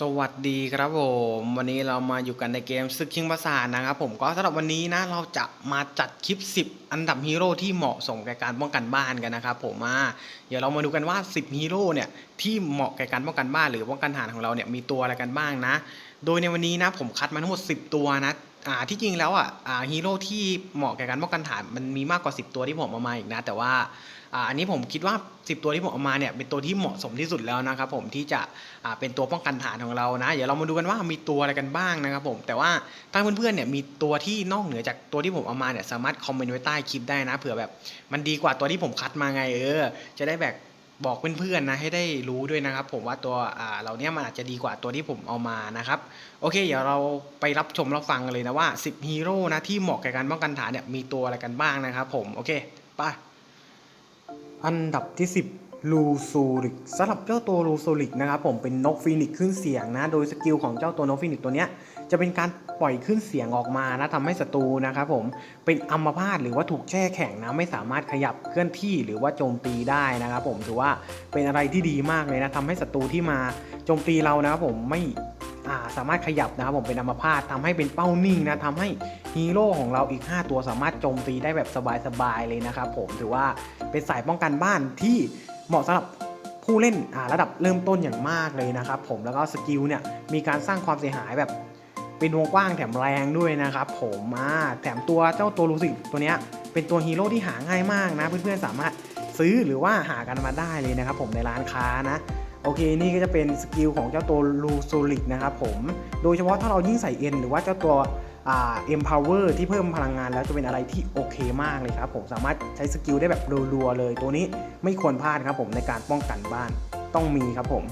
สวัสดีครับผมวันนี้เรามาอยู่กันในเกมซึกคิงประสาทนะครับผมก็สำหรับวันนี้นะเราจะมาจัดคลิป 10 อันดับฮีโร่ที่เหมาะสมแก่การป้องกันบ้านกันนะครับผมมาเดี๋ยวเรามาดูกันว่า 10ฮีโร่เนี่ยที่เหมาะแก่การป้องกันบ้านหรือป้องกันฐานของเราเนี่ยมีตัวอะไรกันบ้างนะ โดยในวันนี้นะผมคัดมาทั้งหมด 10 ตัวนะ อ่าที่จริงแล้วอะอ่าฮีโร่ที่เหมาะแก่การป้องกันฐานมันมีมากกว่า 10 ตัวที่ผมเอามาอีกนะ แต่ว่าอ่าอันนี้ผมคิดว่า 10 ตัวที่ผมเอามาเนี่ยเป็นตัวที่เหมาะสมที่สุดแล้วนะครับผมที่จะอ่าเป็นตัวป้องกันฐานของเรานะ เดี๋ยวเรามาดูกันว่ามีตัวอะไรกันบ้างนะครับผมแต่ว่าถ้าเพื่อนๆเนี่ยมีตัวที่นอกเหนือจากตัวที่ผมเอามาเนี่ยสามารถคอมเมนต์ไว้ใต้คลิปได้นะเผื่อแบบมันดีกว่าตัวที่ผมคัดมาไงเออจะได้แบบ บอกเพื่อนๆนะให้ได้รู้ด้วยนะครับ ผมว่าตัวเราเนี้ยมันอาจจะดีกว่าตัวที่ผมเอามานะครับ โอเค เดี๋ยวเราไปรับชมรับฟังกันเลยนะว่า 10ฮีโร่นะที่เหมาะแก่การป้องกันฐานเนี่ยมีตัวอะไรกันบ้างนะครับผมโอเคไปอันดับที่ 10 ลูซูริกสำหรับเจ้าตัวลูซูริกนะครับผมเป็นนกฟีนิกขึ้นเสียงนะ โดยสกิลของเจ้าตัวนกฟีนิกตัวเนี้ยจะเป็นการปล่อยขึ้นเสียงออกมานะทำให้ศัตรูนะครับผมเป็นอัมพาตหรือว่าถูกแช่แข็งนะไม่สามารถขยับเคลื่อนที่หรือว่าโจมตีได้นะครับผมถือว่าเป็นอะไรที่ดีมากเลยนะทำให้ศัตรูที่มาโจมตีเรานะครับผมไม่ สามารถขยับนะครับผมเป็นอัมพาตทำให้เป็นเป้านิ่งนะทำให้ฮีโร่ของเราอีก 5 ตัวสามารถโจมตีได้แบบสบายๆเลยนะครับผมถือว่าเป็นสายป้องกันบ้านที่เหมาะสำหรับผู้เล่นระดับเริ่มต้นอย่างมากเลยนะครับผมแล้วก็สกิลเนี่ยมีการสร้างความเสียหายแบบเป็นวงกว้างแถมแรงด้วยนะครับผมมาแถมตัวเจ้าตัวลูซิกตัวเนี้ยเป็นตัวฮีโร่ที่หาง่ายมากนะ เพื่อนๆสามารถซื้อหรือว่าหากันมาได้เลยนะครับผมในร้านค้านะ โอเคนี่ก็จะเป็นสกิลของเจ้าตัวลูโซลิกนะครับผม โดยเฉพาะถ้าเรายิ่งใส่เอ็นหรือว่าเจ้าตัวเอ็มพาวเวอร์ที่เพิ่มพลังงานแล้วจะเป็นอะไรที่โอเคมากเลยครับผมสามารถใช้สกิลได้แบบรัวๆเลย ตัวนี้ไม่ควรพลาดครับผมในการป้องกันบ้านต้องมีครับผม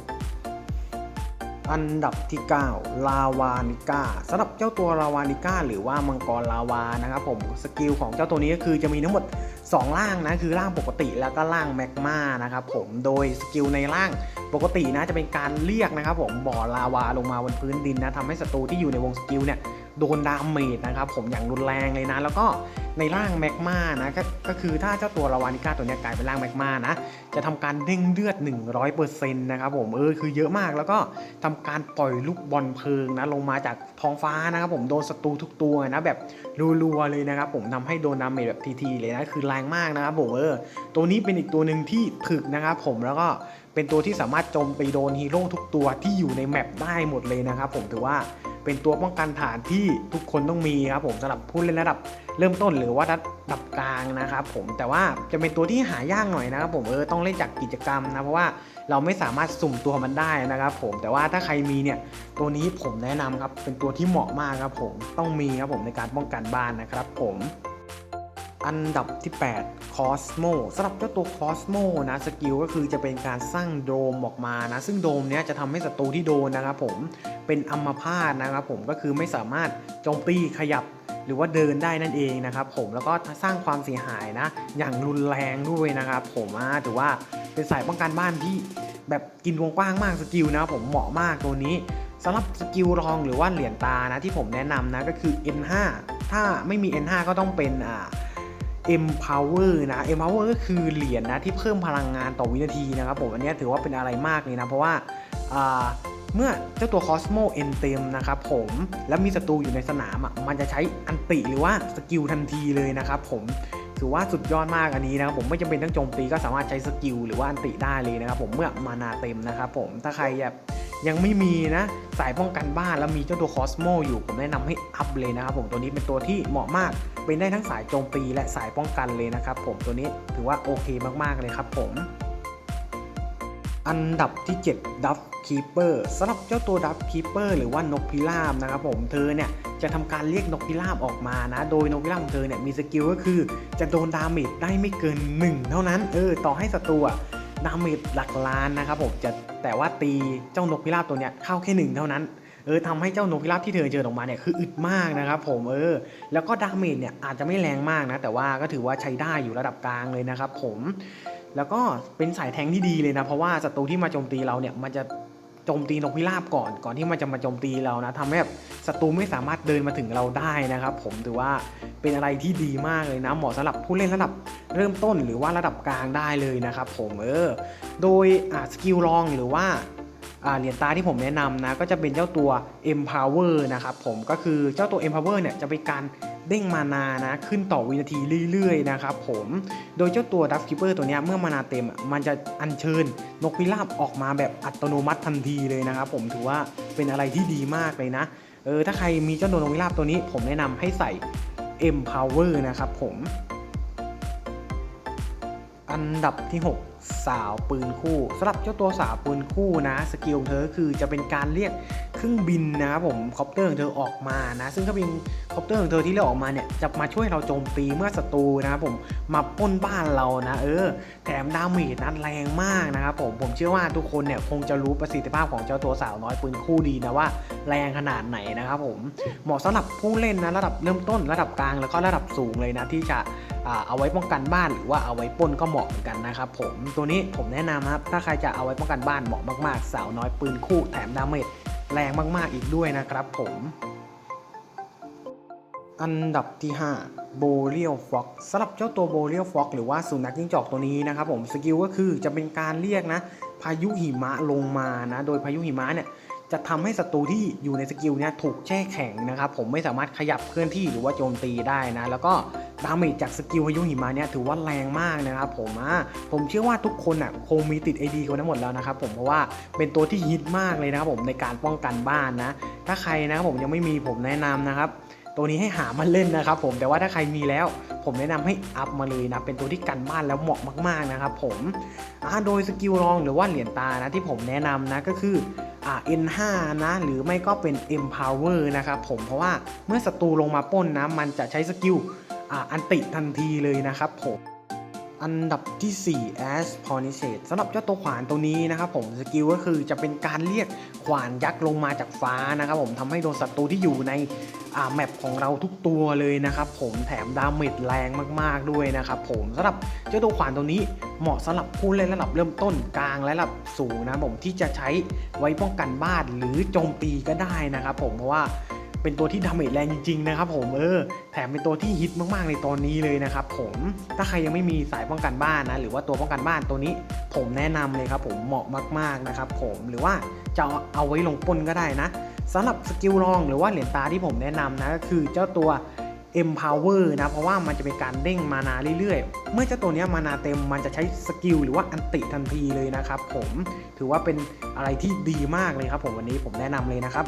อันดับที่ 9 ลาวานิก้าสำหรับเจ้าตัวลาวานิก้าหรือว่ามังกรลาวานะครับผมสกิลของเจ้าตัวนี้ก็คือจะมีทั้งหมด 2 ล่างนะคือล่างปกติแล้วก็ล่างแมกมานะครับผมโดยสกิลในล่างปกตินะจะเป็นการเรียกนะครับผมบ่อลาวาลงมาบนพื้นดินนะทำให้ศัตรูที่อยู่ในวงสกิลเนี่ย โดนดาเมจนะครับผมอย่างรุนแรงเลยนะ แล้วก็ในร่างแมกมานะก็ก็คือถ้าเจ้าตัวลาวานิก้าตัวนี้กลายเป็นร่างแมกมานะ จะทำการเด้งเลือด 100%นะครับผมเออคือเยอะมากแล้วก็ทำการปล่อยลูกบอลเพลิงนะลงมาจากท้องฟ้านะครับผมโดนศัตรูทุกตัวนะแบบรัวๆเลยนะครับผมทำให้โดนดาเมจแบบทีๆเลยนะคือแรงมากนะครับผมเออตัวนี้เป็นอีกตัวหนึ่งที่ถึกนะครับผมแล้วก็เป็นตัวที่สามารถโจมตีโดนฮีโร่ทุกตัวที่อยู่ในแมปได้หมดเลยนะครับผมถือว่า เป็นตัวป้องกันฐานที่ทุกคนต้องมีครับผมสำหรับผู้เล่นระดับเริ่มต้นหรือว่าระดับกลางนะครับผมแต่ว่าจะเป็นตัวที่หายากหน่อยนะครับผมเออต้องเล่นจากกิจกรรมนะเพราะว่าเราไม่สามารถสุ่มตัวมันได้นะครับผมแต่ว่าถ้าใครมีเนี่ยตัวนี้ผมแนะนำครับเป็นตัวที่เหมาะมากครับผมต้องมีครับผมในการป้องกันบ้านนะครับผม อันดับที่ 8 Cosmo สำหรับเจ้าตัว Cosmo นะสกิลก็คือจะเป็นการสร้างโดมออกมานะซึ่งโดมเนี้ยจะทำให้ศัตรูที่โดนนะครับผมเป็นอัมพาตนะครับผมก็คือไม่สามารถโจมตีขยับหรือว่าเดินได้นั่นเองนะครับผมแล้วก็สร้างความเสียหายนะ อย่างรุนแรงด้วยนะครับผมถือว่าเป็นสายป้องกันบ้านที่แบบกินวงกว้างมากสกิลนะผมเหมาะมากตัวนี้สำหรับสกิลรองหรือว่าเหรียญตานะที่ผมแนะนำนะก็คือ N5 ถ้าไม่มี N5 ก็ต้องเป็นอ่า Empower นะ Empower ก็คือเหรียญนะที่เพิ่มพลังงานต่อวินาทีนะครับผมอันนี้ถือว่าเป็นอะไรมากเลยนะ เพราะว่าาเมื่อเจ้าตัว Cosmo N เต็มนะครับผมแล้วมีศัตรูอยู่ในสนามอะมันจะใช้อันติหรือว่าสกิลทันทีเลยนะครับผมถือว่าสุดยอดมากอันนี้นะครับผมไม่จำเป็นต้องโจมตีก็สามารถใช้สกิลหรือว่าอันติได้เลยนะครับผมเมื่อมานาเต็มนะครับผมถ้าใครแบบยังไม่มีนะสายป้องกันบ้านแล้วมีเจ้าตัว Cosmo อยู่ผมแนะนำให้อัพเลยนะครับผมตัวนี้เป็นตัวที่เหมาะมาก เป็นได้ทั้งสายโจมตีและสายป้องกันเลยนะครับผมตัวนี้ถือว่าโอเคมากๆเลยครับผมอันดับที่7 Duff Keeper สำหรับเจ้าตัว Duff Keeper หรือว่านกพิราบนะครับผมเธอเนี่ยจะทำการเรียกนกพิราบออกมานะ โดยนกพิราบของเธอเนี่ยมีสกิลก็คือ จะโดนดาเมจได้ไม่เกิน 1 เท่านั้นเออต่อให้ศัตรูดาเมจหลักล้านนะครับผมจะแต่ว่าตีเจ้านกพิราบตัวเนี้ยเข้าแค่หนึ่งเท่านั้น เออทำให้เจ้านกพิราบที่เธอเจอออกมาเนี่ยคืออึดมากนะครับผมเออแล้วก็ดาเมจเนี่ยอาจจะไม่แรงมากนะ แต่ว่าก็ถือว่าใช้ได้อยู่ระดับกลางเลยนะครับผมแล้วก็เป็นสายแทงที่ดีเลยนะ เพราะว่าศัตรูที่มาโจมตีเราเนี่ยมันจะโจมตีนกพิราบก่อนก่อนที่มันจะมาโจมตีเรานะทำให้แบบศัตรูไม่สามารถเดินมาถึงเราได้นะครับ ผมถือว่าเป็นอะไรที่ดีมากเลยนะ เหมาะสำหรับผู้เล่นระดับเริ่มต้นหรือว่าระดับกลางได้เลยนะครับผมเออโดยสกิลรองหรือว่า เหรียญตาที่ผมแนะนำนะก็จะเป็นเจ้าตัว Empower นะครับผมก็คือเจ้าตัว Empower เนี่ยจะเป็นการเด้งมานานะขึ้นต่อวินาทีเรื่อยๆนะครับผมโดยเจ้าตัว Dust Keeper ตัวนี้เมื่อมานาเต็มมันจะอัญเชิญนกพิราบออกมาแบบอัตโนมัติทันทีเลยนะครับผมถือว่าเป็นอะไรที่ดีมากเลยนะเออถ้าใครมีเจ้าตัวนกพิราบตัวนี้ ผมแนะนำให้ใส่ Empower นะครับผมอันดับที่ 6 สาวปืนคู่สำหรับเจ้าตัวสาวปืนคู่นะสกิลของเธอคือจะเป็นการเรียก เครื่องบินนะครับผมคอปเตอร์ของเธอออกมานะ ซึ่งเครื่องบินคอปเตอร์ของเธอที่เรียกออกมาเนี่ยจะมาช่วยเราโจมตีเมื่อศัตรูนะครับผมมาป้นบ้านเรานะ เออ แถมดาเมจนั้นแรงมากนะครับผมผมเชื่อว่าทุกคนเนี่ยคงจะรู้ประสิทธิภาพของเจ้าตัวสาวน้อยปืนคู่ดีนะว่าแรงขนาดไหนนะครับผมเหมาะสำหรับผู้เล่นนะระดับเริ่มต้นระดับกลางแล้วก็ระดับสูงเลยนะที่จะเอาไว้ป้องกันบ้านหรือว่าเอาไว้ป้นก็เหมาะเหมือนกันนะครับผมตัวนี้ผมแนะนำครับถ้าใครจะเอาไว้ป้องกันบ้านเหมาะมากๆ สาวน้อยปืนคู่แถมดาเมจ แรงมากๆอีกด้วยนะครับผม อันดับที่5โบเรียลฟ็อกสำหรับเจ้าตัวโบเรียลฟ็อกหรือว่าสุนัขจิ้งจอกตัวนี้นะครับผมสกิลก็คือจะเป็นการเรียกนะพายุหิมะลงมานะ โดยพายุหิมะเนี่ย จะทำให้ศัตรูที่อยู่ในสกิลนี้ถูกแช่แข็งนะครับผมไม่สามารถขยับเคลื่อนที่หรือว่าโจมตีได้นะ แล้วก็ดาเมจจากสกิลพายุหิมะเนี่ยถือว่าแรงมากนะครับผมอะผมเชื่อว่าทุกคนอะคงมีติด AD กันทั้งหมดแล้วนะครับผมเพราะว่าเป็นตัวที่ฮิตมากเลยนะครับผมในการป้องกันบ้านนะ ถ้าใครนะครับผมยังไม่มีผมแนะนำนะครับ ตัวนี้ให้หามาเล่นนะครับผมแต่ว่าถ้าใครมีแล้ว ผมแนะนำให้อัพมาเลยนะเป็นตัวที่กันบ้านแล้วเหมาะมาก ๆนะครับผมอ่าโดยสกิลรองหรือว่าเหรียญตานะที่ผมแนะนำนะก็คือ N5 นะ หรือไม่ก็เป็น Empower นะครับผมเพราะว่าเมื่อศัตรูลงมาป้นนะ มันจะใช้สกิลอันติทันทีเลยนะครับผม อันดับที่ 4 As p o n i s a d e สำหรับเจ้าตัวขวานตัวนี้นะครับผมสกิลก็คือจะเป็นการเรียกขวานยักษ์ลงมาจากฟ้านะครับผมทำให้โดนศัตรูที่อยู่ในแมปของเราทุกตัวเลยนะครับผมแถมดาเมจแรงมากๆด้วยนะครับผมสำหรับเจ้าตัวขวานตัวนี้เหมาะสำหรับผู้เล่นระดับเริ่มต้นกลางและระดับสูงนะผมที่จะใช้ไว้ป้องกันบ้านหรือโจมตีก็ได้นะครับผมเพราะว่า เป็นตัวที่ดาเมจแรงจริงๆนะครับผมเออแถมเป็นตัวที่ฮิตมากๆในตอนนี้เลยนะครับผมถ้าใครยังไม่มีสายป้องกันบ้านนะหรือว่าตัวป้องกันบ้านตัวนี้ ผมแนะนำเลยครับผมเหมาะมากๆนะครับผมหรือว่าจะเอาไว้ลงปนก็ได้นะสำหรับสกิลรองหรือว่าเหรียญตาที่ผมแนะนำนะก็คือเจ้าตัว Empower นะเพราะว่ามันจะเป็นการเด้งมานาเรื่อยๆ เมื่อเจ้าตัวนี้มานาเต็มมันจะใช้สกิลหรือว่าอันติทันทีเลยนะครับผมถือว่าเป็นอะไรที่ดีมากเลยครับผมวันนี้ผมแนะนำเลยนะครับ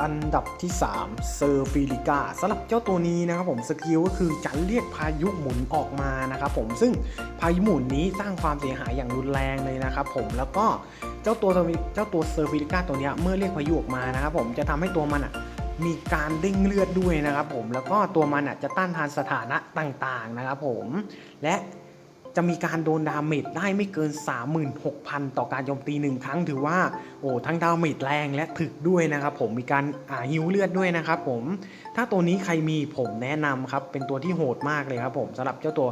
อันดับที่3เซอร์ฟิลิกาสำหรับเจ้าตัวนี้นะครับผมสกิลก็คือจะเรียกพายุหมุนออกมานะครับผมซึ่งพายุหมุนนี้สร้างความเสียหายอย่างรุนแรงเลยนะครับผมแล้วก็เจ้าตัวเจ้าตัวเซอร์ฟิลิกาตัวนี้เมื่อเรียกพายุออกมานะครับผมจะทำให้ตัวมันอะมีการเด้งเลือดด้วยนะครับผมแล้วก็ตัวมันอะจะต้านทานสถานะต่างๆนะครับผมและ จะมีการโดนดาเมจได้ไม่เกิน 36,000 ต่อการโจมตีหนึ่งครั้งถือว่าโอ้ทั้งดาเมจแรงและถึกด้วยนะครับผมมีการอ่าฮิวเลือดด้วยนะครับผมถ้าตัวนี้ใครมีผมแนะนำครับเป็นตัวที่โหดมากเลยครับผมสำหรับเจ้าตัว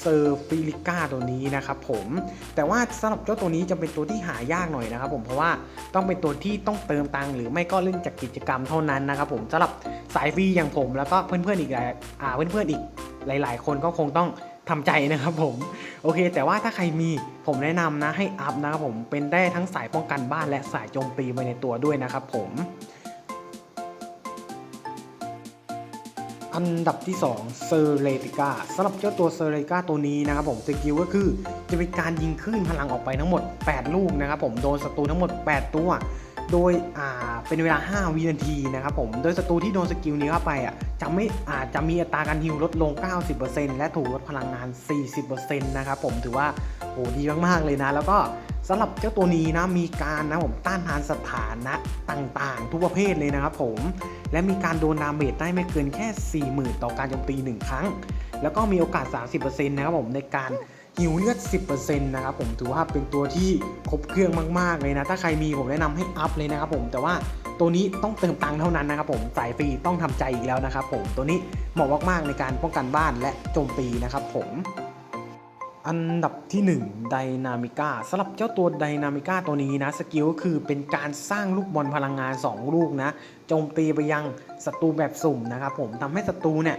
เซอร์ฟิลิก้าตัวนี้นะครับผมแต่ว่าสำหรับเจ้าตัวนี้จะเป็นตัวที่หายากหน่อยนะครับผมเพราะว่าต้องเป็นตัวที่ต้องเติมตังหรือไม่ก็เล่นจากกิจกรรมเท่านั้นนะครับผมสำหรับสายฟรีอย่างผมแล้วก็เพื่อนๆอีกหลายอ่าเพื่อนๆอีกหลาย ๆ คนก็คงต้อง ทำใจนะครับผมโอเค แต่ว่าถ้าใครมีผมแนะนำนะให้อัพนะครับผมเป็นได้ทั้งสายป้องกันบ้านและสายโจมตีไปในตัวด้วยนะครับผมอันดับที่2เซอร์เลติก้าสำหรับเจ้าตัวเซอร์เลติก้าตัวนี้นะครับผมสกิลก็คือจะเป็นการยิงคลื่นพลังออกไปทั้งหมด 8 ลูกนะครับผมโดนศัตรูทั้งหมด 8 ตัว โดยเป็นเวลา 5 วินาทีนะครับผม โดยศัตรูที่โดนสกิลนี้เข้าไปอะจะไม่อาจจะมีอัตราการฮิวลดลง 90%และถูกลดพลังงาน 40%นะครับผมถือว่าโหดีมากๆเลยนะ แล้วก็สำหรับเจ้าตัวนี้นะมีการนะผมต้านทานสถานะต่างๆ ทุกประเภทเลยนะครับผม และมีการโดนดาเมจได้ไม่เกินแค่ 40,000 ต่อการโจมตี 1 ครั้ง แล้วก็มีโอกาส 30%นะครับผมในการ หิวเลือด 10%นะครับผมถือว่าเป็นตัวที่ครบเครื่องมากๆเลยนะ ถ้าใครมีผมแนะนำให้อัพเลยนะครับผมแต่ว่าตัวนี้ต้องเติมตังค์เท่านั้นนะครับผมสายฟรีต้องทำใจอีกแล้วนะครับผมตัวนี้เหมาะมากๆในการป้องกันบ้านและโจมตีนะครับผมอันดับที่1ไดนามิก้าสำหรับเจ้าตัวไดนามิก้าตัวนี้นะสกิลก็คือเป็นการสร้างลูกบอลพลังงาน 2 ลูกนะโจมตีไปยังศัตรูแบบสุ่มนะครับผมทำให้ศัตรูเนี่ย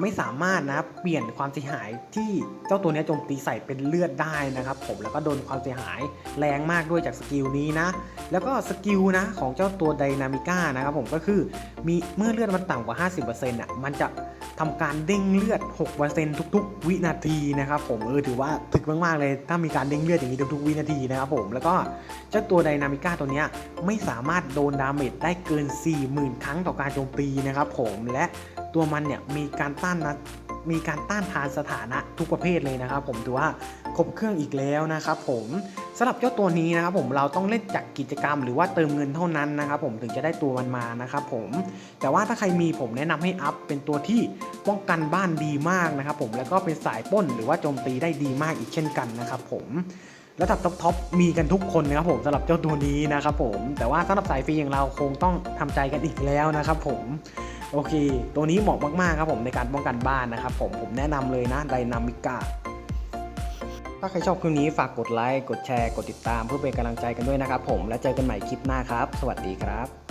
ไม่สามารถนะเปลี่ยนความเสียหายที่เจ้าตัวนี้โจมตีใส่เป็นเลือดได้นะครับ ผมแล้วก็โดนความเสียหายแรงมากด้วยจากสกิลนี้นะ แล้วก็สกิลนะของเจ้าตัวไดนามิก้านะครับผมก็คือมีเมื่อเลือดมันต่ำกว่า 50%อะมันจะทำการเด้งเลือด 6%ทุก ๆ วินาทีนะครับผมเออถือว่าถึกมาก ๆ เลย ถ้ามีการเด้งเลือดอย่างนี้ทุกๆวินาทีนะครับผมแล้วก็เจ้าตัวไดนามิก้าตัวนี้ไม่สามารถโดนดาเมจได้เกิน 40,000 ครั้งต่อการโจมตีนะครับผมและ ตัวมันเนี่ยมีการต้านนะมีการต้านทานสถานะทุกประเภทเลยนะครับ ผมถือว่าครบเครื่องอีกแล้วนะครับผมสำหรับเจ้าตัวนี้นะครับผมเราต้องเล่นจากกิจกรรมหรือว่าเติมเงินเท่านั้นนะครับผมถึงจะได้ตัวมันมานะครับผมแต่ว่าถ้าใครมีผมแนะนำให้อัพเป็นตัวที่ป้องกันบ้านดีมากนะครับผมแล้วก็เป็นสายป้นหรือว่าโจมตีได้ดีมากอีกเช่นกันนะครับผมระดับท็อปทอปมีกันทุกคนนะครับผมสำหรับเจ้าตัวนี้นะครับผมแต่ว่าสำหรับสายฟรีอย่างเราคงต้องทำใจกันอีกแล้วนะครับผม โอเค ตัวนี้เหมาะมากๆครับผมในการป้องกันบ้านนะครับผมผมแนะนำเลยนะไดนามิก้าถ้าใครชอบคลิปนี้ฝากกดไลค์ กดแชร์ กดติดตามเพื่อเป็นกำลังใจกันด้วยนะครับผม แล้วเจอกันใหม่คลิปหน้าครับ สวัสดีครับ